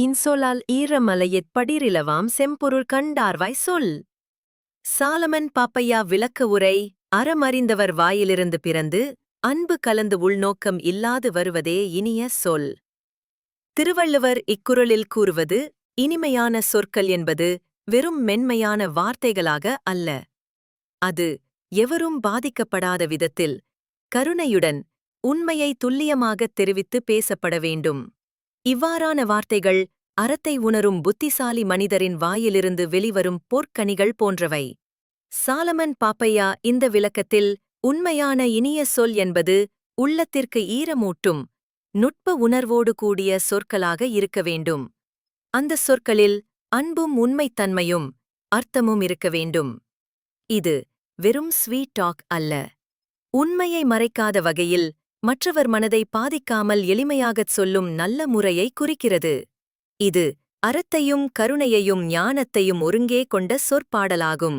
இன்சொலால் ஈரமலையெற் படிரிலவாம் செம்பொருள் கண்டார்வாய் சொல். சாலமன் பாப்பையா விளக்க உரை அறமறிந்தவர் வாயிலிருந்து பிறந்து அன்பு கலந்து உள்நோக்கம் இல்லாது வருவதே இனிய சொல். திருவள்ளுவர் இக்குறளில் கூறுவது இனிமையான சொற்கள் என்பது வெறும் மென்மையான வார்த்தைகளாக அல்ல. அது எவரும் பாதிக்கப்படாத விதத்தில் கருணையுடன் உண்மையை துல்லியமாகத் தெரிவித்து பேசப்பட வேண்டும். இவ்வாறான வார்த்தைகள் அறத்தை உணரும் புத்திசாலி மனிதரின் வாயிலிருந்து வெளிவரும் போர்க்கனிகள் போன்றவை. சாலமன் பாப்பையா இந்த விளக்கத்தில் உண்மையான இனிய சொல் என்பது உள்ளத்திற்கு ஈரமூட்டும் நுட்ப உணர்வோடு கூடிய சொற்களாக இருக்க வேண்டும். அந்த சொற்களில் அன்பும் உண்மைத்தன்மையும் அர்த்தமும் இருக்க வேண்டும். இது வெறும் ஸ்வீட் டாக் அல்ல. உண்மையை மறைக்காத வகையில் மற்றவர் மனதை பாதிக்காமல் எளிமையாகச் சொல்லும் நல்ல முறையை குறிக்கிறது. இது அறத்தையும் கருணையையும் ஞானத்தையும் ஒருங்கே கொண்ட சொற்பாடலாகும்.